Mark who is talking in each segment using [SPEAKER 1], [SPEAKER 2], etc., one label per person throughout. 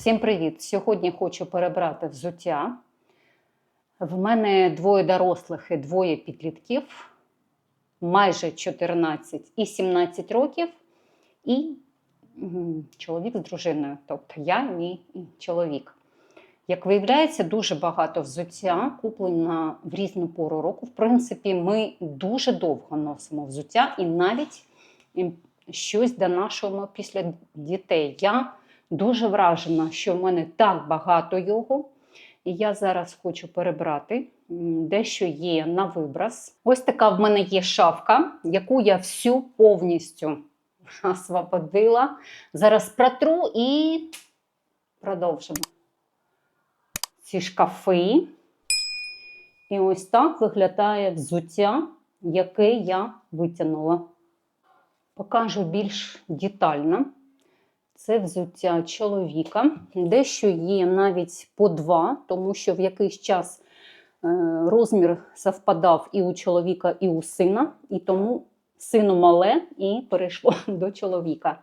[SPEAKER 1] Всім привіт! Сьогодні хочу перебрати взуття. В мене двоє дорослих і двоє підлітків, майже 14 і 17 років, і чоловік з дружиною, тобто я, мій чоловік. Як виявляється, дуже багато взуття куплено в різну пору року. В принципі, ми дуже довго носимо взуття і навіть щось донашуємо після дітей. Я дуже вражена, що в мене так багато його. І я зараз хочу перебрати дещо є на вибраз. Ось така в мене є шафка, яку я всю повністю освободила. Зараз протру і продовжимо. Ці шкафи. І ось так виглядає взуття, яке я витягнула. Покажу більш детально. Це взуття чоловіка. Дещо є навіть по два, тому що в якийсь час е, розмір совпадав і у чоловіка, і у сина, і тому сину мале і перейшло до чоловіка.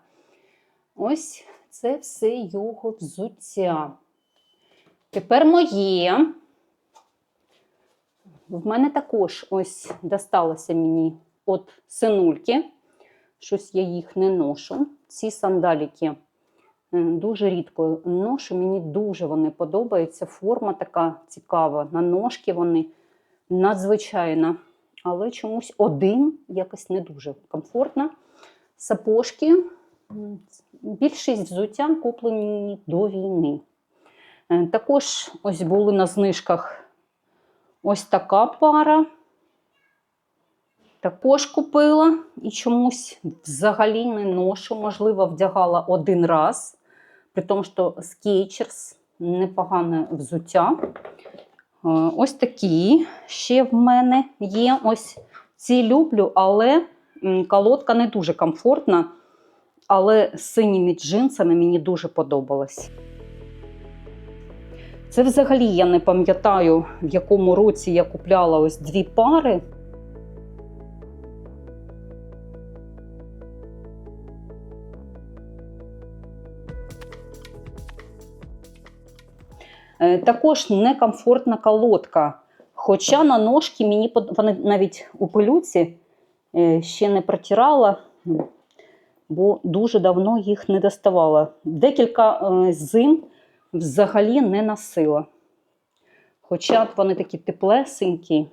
[SPEAKER 1] Ось це все його взуття. Тепер моє. В мене також ось досталося мені от синульки. Щось я їх не ношу. Ці сандаліки дуже рідко ношу. Мені дуже вони подобаються. Форма така цікава. На ножки вони надзвичайна. Але чомусь один якось не дуже комфортно. Сапожки. Більшість взуття куплені до війни. Е, Також ось були на знижках ось така пара. Також купила і чомусь взагалі не ношу. Можливо, вдягала один раз, при тому, що Skechers непогане взуття. Е, Ось такі ще в мене є. Ось ці люблю, але колодка не дуже комфортна. Але з синіми джинсами мені дуже подобалось. Це взагалі я не пам'ятаю, в якому році я купляла ось дві пари. Також некомфортна колодка. Хоча на ножки мені вони навіть у пилюці е, ще не протирала, бо дуже давно їх не доставала. Декілька е, зим взагалі не носила. Хоча вони такі теплесенькі.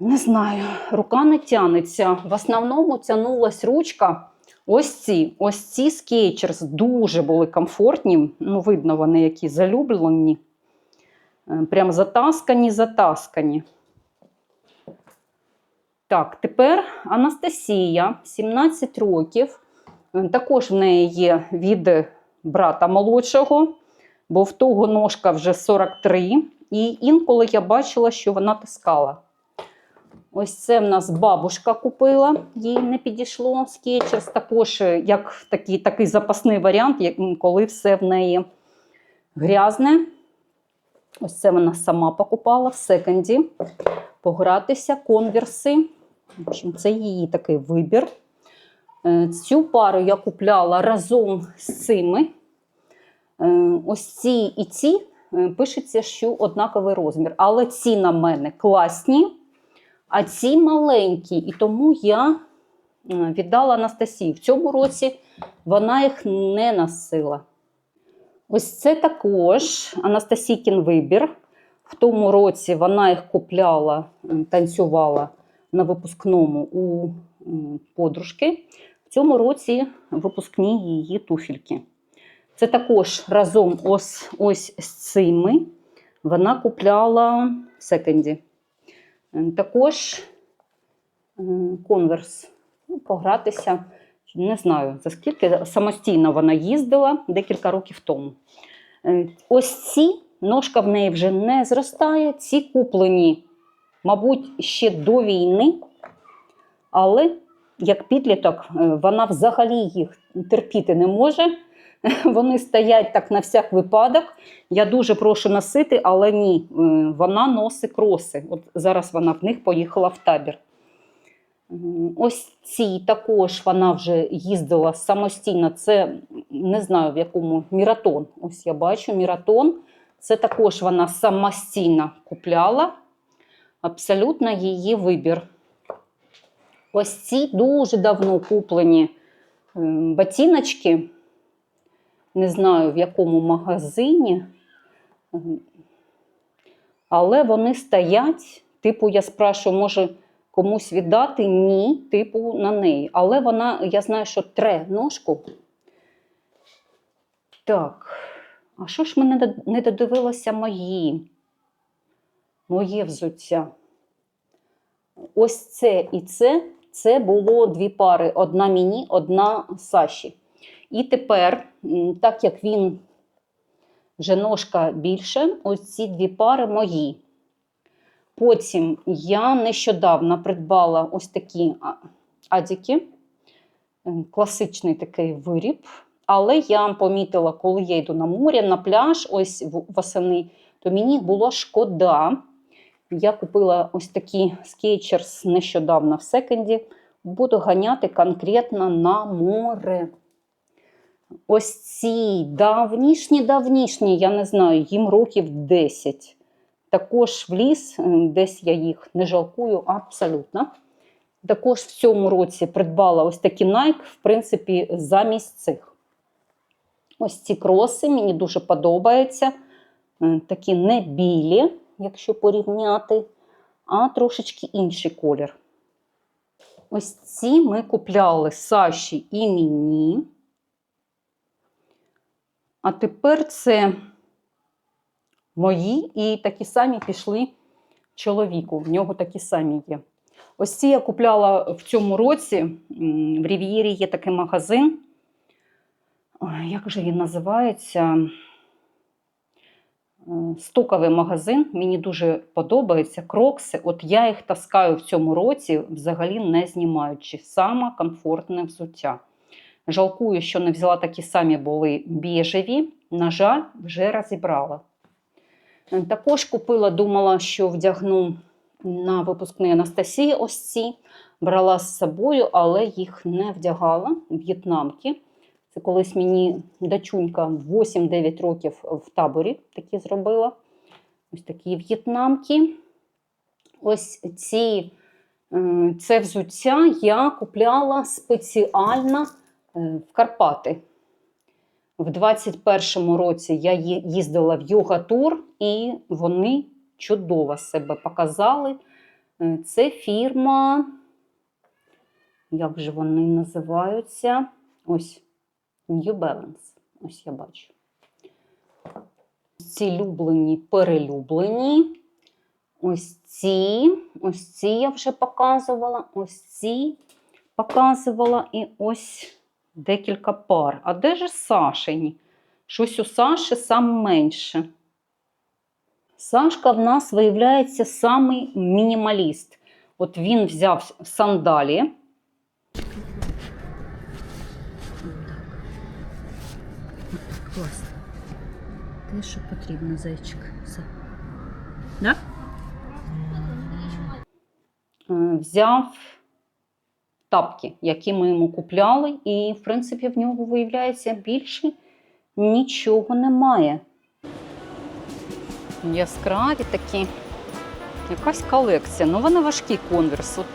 [SPEAKER 1] Не знаю, рука не тянеться. В основному тянулась ручка. Ось ці, ось ці Skechers дуже були комфортні. Ну, видно, вони які залюблені. Е, Прям затаскані, затаскані. Так, тепер Анастасія, 17 років. Е, Також в неї є від брата молодшого, бо в того ножка вже 43. І інколи я бачила, що вона таскала. Ось це в нас бабушка купила, їй не підійшло Skechers. Також е, як такий, такий запасний варіант, коли все в неї грязне. Ось це вона сама покупала в секонді. Погратися, конверси. В общем, це її такий вибір. Е, Цю пару я купляла разом з цими. Е, Ось ці і ці пишеться, що однаковий розмір. Але ці на мене класні, а ці маленькі. І тому я е, віддала Анастасії. В цьому році вона їх не носила. Ось це також Анастасійкін вибір. В тому році вона їх купляла, танцювала на випускному у подружки. В цьому році випускні її туфельки. Це також разом ось, ось з цими вона купляла в секонді. Е, Також конверс. Ну, погратися. Не знаю за скільки. Самостійно вона їздила декілька років тому. Е, Ось ці ножка в неї вже не зростає. Ці куплені, мабуть, ще до війни. Але як підліток, е, вона взагалі їх терпіти не може. Вони стоять так на всяк випадок. Я дуже прошу носити, але ні, е, вона носить кроси. От зараз вона в них поїхала в табір. Ось ці також вона вже їздила самостійно. Це не знаю в якому міратон. Ось я бачу міратон. Це також вона самостійно купляла. Абсолютно її вибір. Ось ці дуже давно куплені ботиночки. Не знаю в якому магазині. Але вони стоять. Типу, я спрашиваю, може комусь віддати? Ні, типу, на неї. Але вона, я знаю, що тре ножку. Так. А що ж мене не- не додивилося мої? Моє взуття. Ось це і це. Це було дві пари: одна мені, одна Саші. І тепер, так як він вже ножка більше, ось ці дві пари мої. Потім я нещодавно придбала ось такі адіки, Е, класичний такий виріб. Але я помітила, коли я йду на море, на пляж, ось восени, то мені було шкода. Я купила ось такі скетчерс нещодавно в секонді. Буду ганяти конкретно на море. Ось ці давнішні, давнішні, я не знаю, їм років 10. Також в ліс, е, десь я їх не жалкую абсолютно. Також в цьому році придбала ось такі Nike, в принципі, замість цих. Ось ці кроси мені дуже подобаються. Е, Такі не білі, якщо порівняти, а трошечки інший колір. Ось ці ми купляли Саші і мені. А тепер це мої і такі самі пішли чоловіку. В нього такі самі є. Ось ці я купляла в цьому році. В Рів'єрі є такий магазин. Як же він називається? Е, Стоковий магазин. Мені дуже подобається. Крокси. От я їх таскаю в цьому році, взагалі не знімаючи. Саме комфортне взуття. Жалкую, що не взяла такі самі були біжеві. На жаль, вже розібрала. Е, Також купила, думала, що вдягну на випускний Анастасії ось ці. Брала з собою, але їх не вдягала. В'єтнамки. Це колись мені дочунька 8-9 років в таборі такі зробила. Ось такі в'єтнамки. Ось ці, е, це взуття я купляла спеціально в Карпати. В 21-му році я їздила в йога-тур, і вони чудово себе показали. Е, Це фірма, як же вони називаються? Ось New Balance. Ось я бачу. Ці люблені, перелюблені. Ось ці, ось ці я вже показувала, ось ці показувала і ось декілька пар. А де ж Сашині? Щось у Саші саме менше. Сашка в нас виявляється самий мінімаліст. От він взяв сандалі.
[SPEAKER 2] Класно. Те, що потрібно, зайчик. Все. Да?
[SPEAKER 1] е, взяв тапки, які ми йому купляли, і, в принципі, в нього виявляється більше нічого немає. Яскраві такі. Якась колекція. Ну, вони важкі конверс. От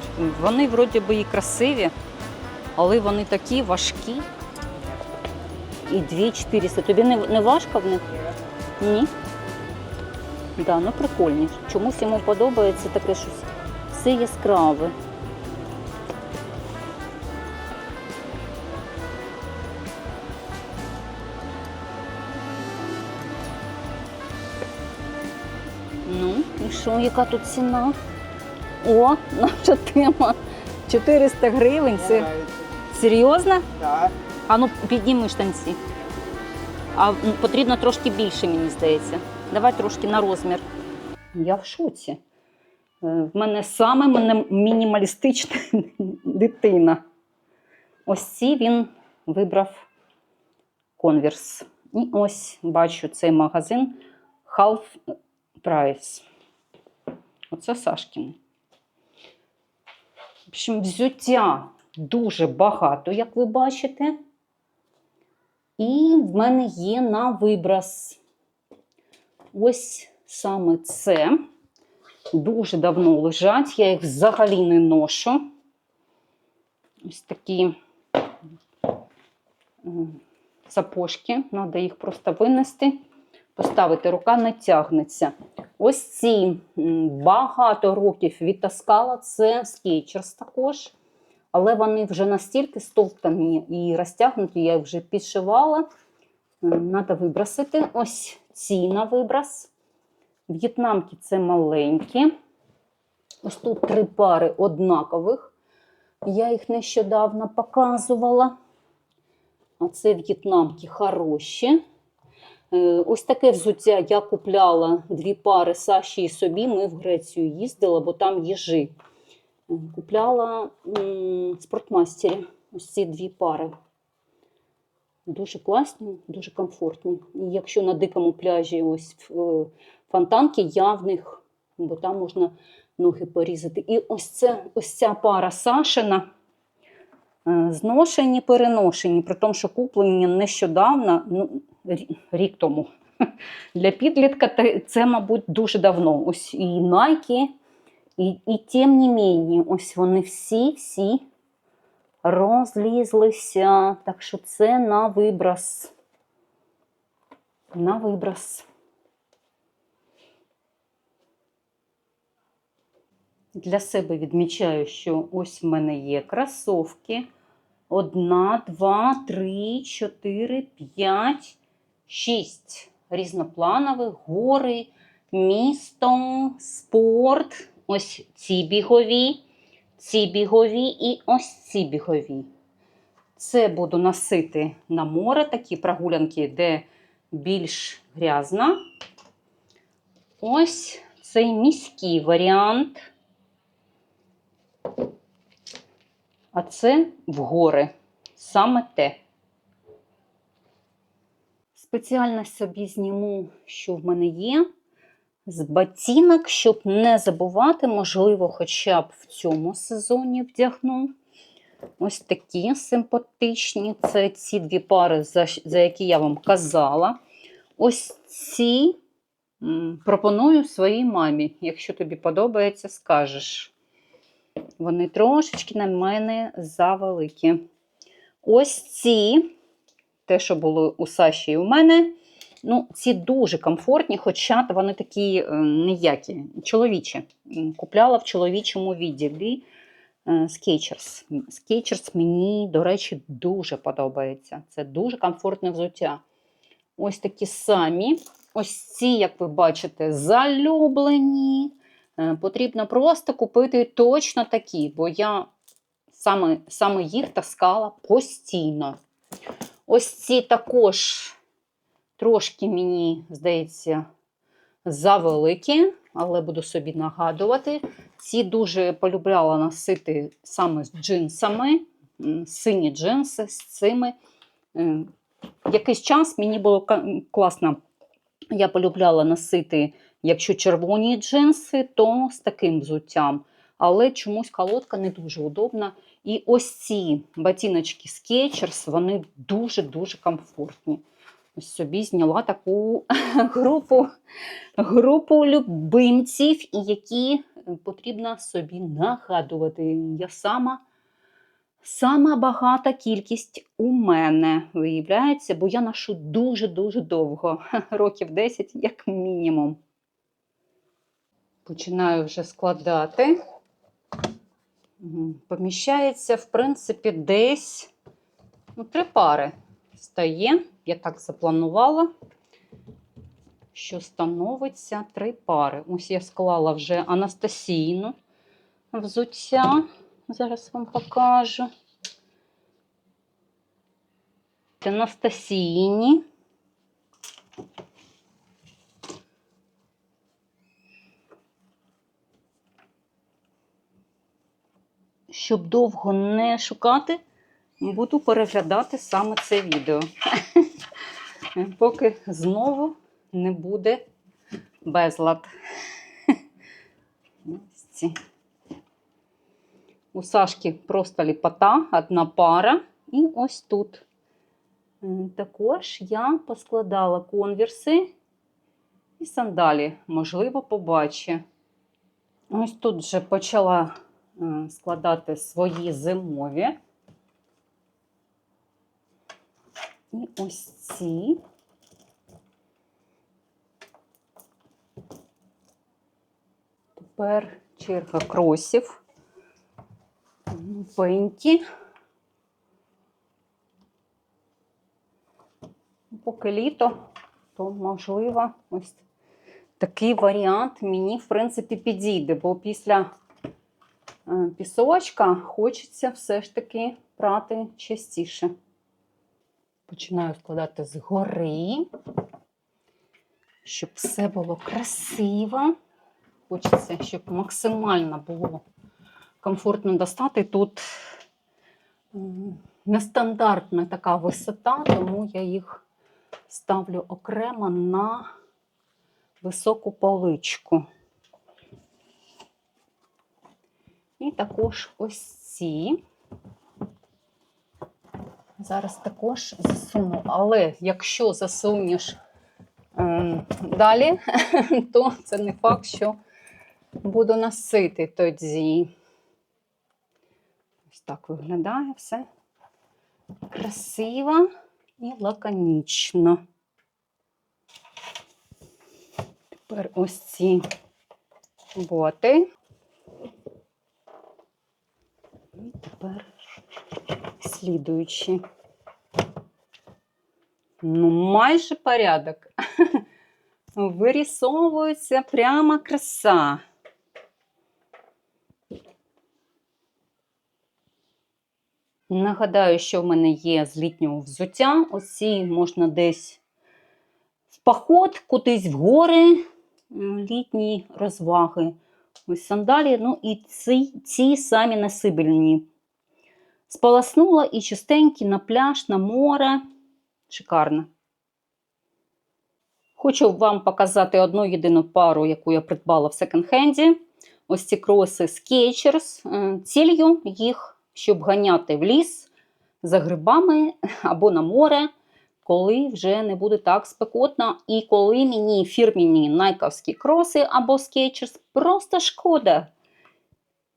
[SPEAKER 1] вони вроді би і красиві, але вони такі важкі. І 2400. Тобі не, не важко в них? Ні. Да, ну прикольні. Чомусь йому подобається таке щось все яскраве. Що, яка тут ціна? О, наша тема 400 гривень. Це серйозно?
[SPEAKER 3] Так.
[SPEAKER 1] А ну підніми штанці. А потрібно трошки більше, мені здається. Давай трошки на розмір. Я в шоці. Е, В мене саме мене мінімалістична дитина. Ось ці він вибрав конверс. І ось бачу цей магазин Half Price. Оце Сашкін. общем, взуття дуже багато, як ви бачите. І в мене є на вибраз. Ось саме це. Дуже давно лежать, я їх взагалі не ношу. Ось такі сапожки, треба їх просто винести, поставити, рука не тягнеться. Ось ці багато років відтаскала, це скейчерс також. Але вони вже настільки стовптані і розтягнуті, я їх вже підшивала. Треба вибросити. Ось ці на виброс. В'єтнамки це маленькі. Ось тут три пари однакових. Я їх нещодавно показувала. А це в'єтнамки хороші. Е, Ось таке взуття я купляла дві пари Саші і собі. Ми в Грецію їздили, бо там їжі. Е, Купляла спортмастері ось ці дві пари. Дуже класні, дуже комфортні. І якщо на дикому пляжі ось е, фонтанки, я в них, бо там можна ноги порізати. І ось, це, ось ця пара Сашина зношені, переношені, при тому, що куплені нещодавно, ну, рік тому. Для підлітка це, мабуть, дуже давно. Ось і Nike, і, і тим не мені, ось вони всі-всі розлізлися. Так що це на виброс. На виброс. Для себе відмічаю, що ось в мене є кросовки. Одна, два, три, чотири, п'ять, шість різнопланових, гори, місто, спорт. Ось ці бігові, ці бігові і ось ці бігові. Це буду носити на море, такі прогулянки, де більш грязно. Ось цей міський варіант. А це в гори. Саме те. Спеціально собі зніму, що в мене є. З ботинок, щоб не забувати, можливо, хоча б в цьому сезоні вдягну. Ось такі симпатичні. Це ці дві пари, за, за які я вам казала. Ось ці пропоную своїй мамі. Якщо тобі подобається, скажеш. Вони трошечки на мене завеликі. Ось ці, те, що було у Саші і у мене. Ну, ці дуже комфортні, хоча вони такі е, ніякі, чоловічі. Купляла в чоловічому відділі скейчерс. Скейчерс мені, до речі, дуже подобається. Це дуже комфортне взуття. Ось такі самі. Ось ці, як ви бачите, залюблені. Е, Потрібно просто купити точно такі, бо я саме, саме їх таскала постійно. Ось ці також трошки мені, здається, завеликі, але буду собі нагадувати. Ці дуже полюбляла носити саме з джинсами, сині джинси з цими. Е, Якийсь час мені було класно. Я полюбляла носити, якщо червоні джинси, то з таким взуттям. Але чомусь колодка не дуже удобна. І ось ці ботиночки Skechers, вони дуже-дуже комфортні. Ось собі зняла таку групу, групу любимців, які потрібно собі нагадувати. Я сама, сама багата кількість у мене виявляється, бо я ношу дуже-дуже довго, років 10 як мінімум. Починаю вже складати. Поміщається, в принципі, десь ну, три пари стає. Я так запланувала, що становиться три пари. Ось я склала вже Анастасійну взуття. Зараз вам покажу. Анастасійні. Щоб довго не шукати, буду переглядати саме це відео. Поки знову не буде безлад. У Сашки просто ліпота, одна пара. І ось тут. Е, Також я поскладала конверси і сандалі, можливо, побачу. Ось тут вже почала складати свої зимові. І ось ці. Тепер черга кросів. Пенькі. Поки літо, то можливо ось такий варіант мені, в принципі, підійде, бо після пісочка хочеться все ж таки прати частіше. Починаю складати згори, щоб все було красиво. Хочеться, щоб максимально було комфортно достати. Тут нестандартна така висота, тому я їх ставлю окремо на високу поличку. І також ось ці. Зараз також засуну. Але якщо засунеш ем, далі, то це не факт, що буду носити тоді. Ось так виглядає все красиво і лаконічно. Тепер ось ці боти. І тепер слідуючі. Ну, майже порядок. Вирісовується прямо краса. Нагадаю, що в мене є з літнього взуття. Оці можна десь в поход, кудись в гори, літні розваги. Ось сандалі, ну і ці, ці самі насибельні. Сполоснула і чистенькі на пляж, на море. Шикарно. Хочу вам показати одну єдину пару, яку я придбала в секонд-хенді. Ось ці кроси Skechers. Е, Ціллю їх, щоб ганяти в ліс за грибами або на море, коли вже не буде так спекотно. І коли мені фірміні найковські кроси або Skechers просто шкода.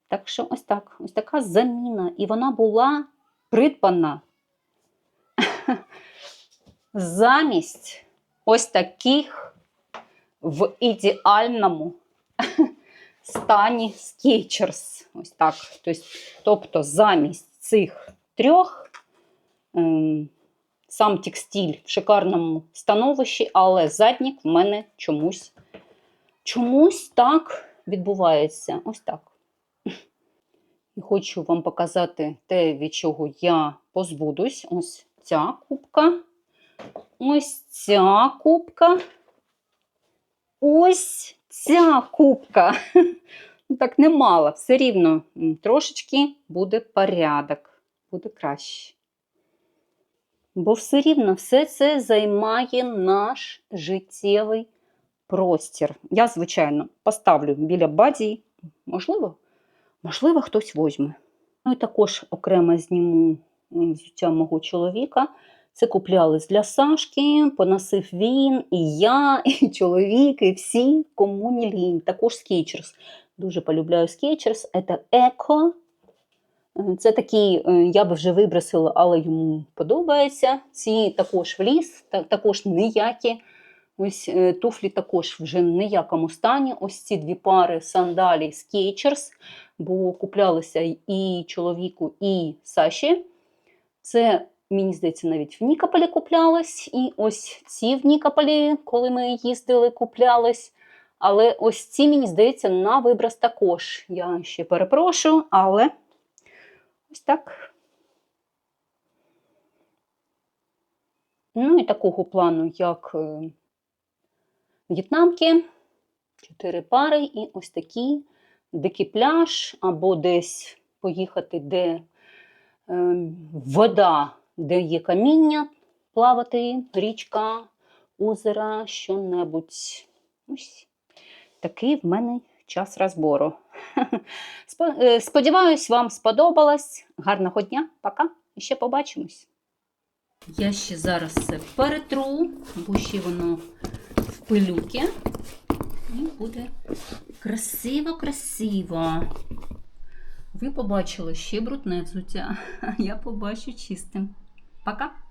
[SPEAKER 1] Так що ось так, ось така заміна. І вона була придбана замість ось таких в ідеальному стані Skechers. Ось так. Тобто, тобто замість цих трьох ем, сам текстиль в шикарному становищі, але заднік в мене чомусь, чомусь так відбувається. Ось так. Хочу вам показати те, від чого я позбудусь. Ось ця кубка. Ось ця кубка. Ось ця кубка. Ну, Так немало, все рівно трошечки буде порядок, буде краще. Бо все рівно все це займає наш життєвий простір. Я, звичайно, поставлю біля баді, можливо, можливо, хтось возьме. Ну і також окремо зніму взуття мого чоловіка. Це куплялись для Сашки, поносив він, і я, і чоловік, і всі, кому не лінь. Також Skechers. Дуже полюбляю Skechers. Це еко. Е, Це такий, е, я би вже вибросила, але йому подобається. Ці також в ліс, та- також ніякі. Ось е, туфлі також вже в ніякому стані. Ось ці дві пари сандалі Skechers, бо куплялися і чоловіку, і Саші. Це Мені здається, навіть в Нікополі куплялись. І ось ці в Нікополі, коли ми їздили, куплялись. Але ось ці, мені здається, на виброс також. Я ще перепрошую, але ось так. Ну і такого плану, як е, в'єтнамки, чотири пари, і ось такі дикий пляж, або десь поїхати, де е, вода де є каміння, плавати, річка, озера, що-небудь. Ось такий в мене час розбору. Е, Сподіваюсь, вам сподобалось. Гарного дня, пока. І ще побачимось.
[SPEAKER 2] Я ще зараз це перетру, бо ще воно в пилюки. І буде красиво-красиво. Ви побачили ще брудне взуття, я побачу чистим. Пока!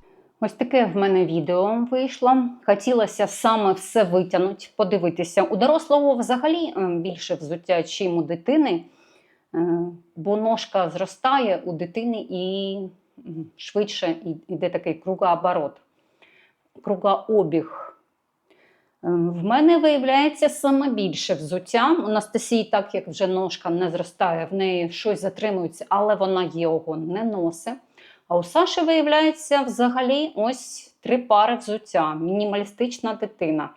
[SPEAKER 1] Ось таке в мене відео вийшло. Хотілося саме все витягнути, подивитися. У дорослого взагалі е, більше взуття, чим у дитини, е, бо ножка зростає у дитини і швидше йде такий кругооборот, кругообіг. Е, В мене виявляється саме більше взуття. У Анастасії, так як вже ножка не зростає, в неї щось затримується, але вона його не носить. А у Саші, виявляється, взагалі ось три пари взуття. Мінімалістична дитина.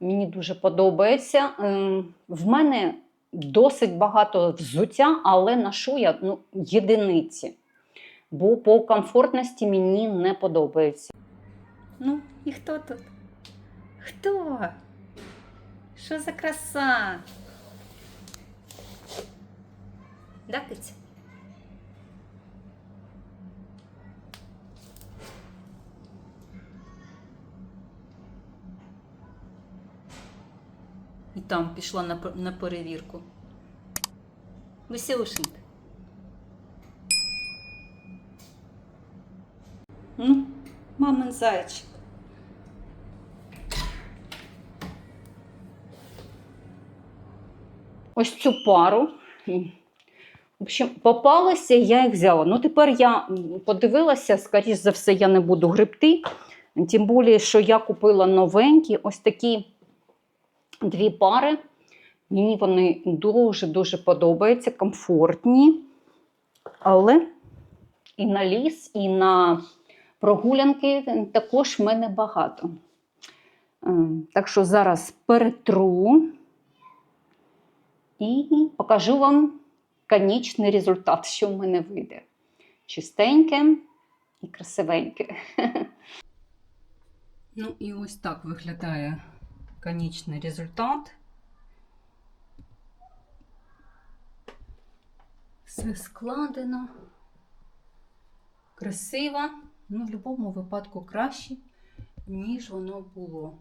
[SPEAKER 1] Мені дуже подобається. Ем, В мене досить багато взуття, але ношу я ну, єдиниці. Бо по комфортності мені не подобається.
[SPEAKER 2] Ну, і хто тут? Хто? Що за краса? Да? І там пішла на, на перевірку. Веселушенька. Ну, мамин зайчик.
[SPEAKER 1] Ось цю пару. В общем, попалася, я їх взяла. Ну, тепер я подивилася, скоріш за все, я не буду гребти. Тим більше, що я купила новенькі ось такі дві пари. Мені вони дуже-дуже подобаються, комфортні. Але і на ліс, і на прогулянки також в мене багато. Ем, Так що зараз перетру і покажу вам конічний результат, що в мене вийде. Чистеньке і красивеньке.
[SPEAKER 2] Ну і ось так виглядає конечный результат. Все складено, красиво, ну, в будь-якому випадку краще, ніж воно було.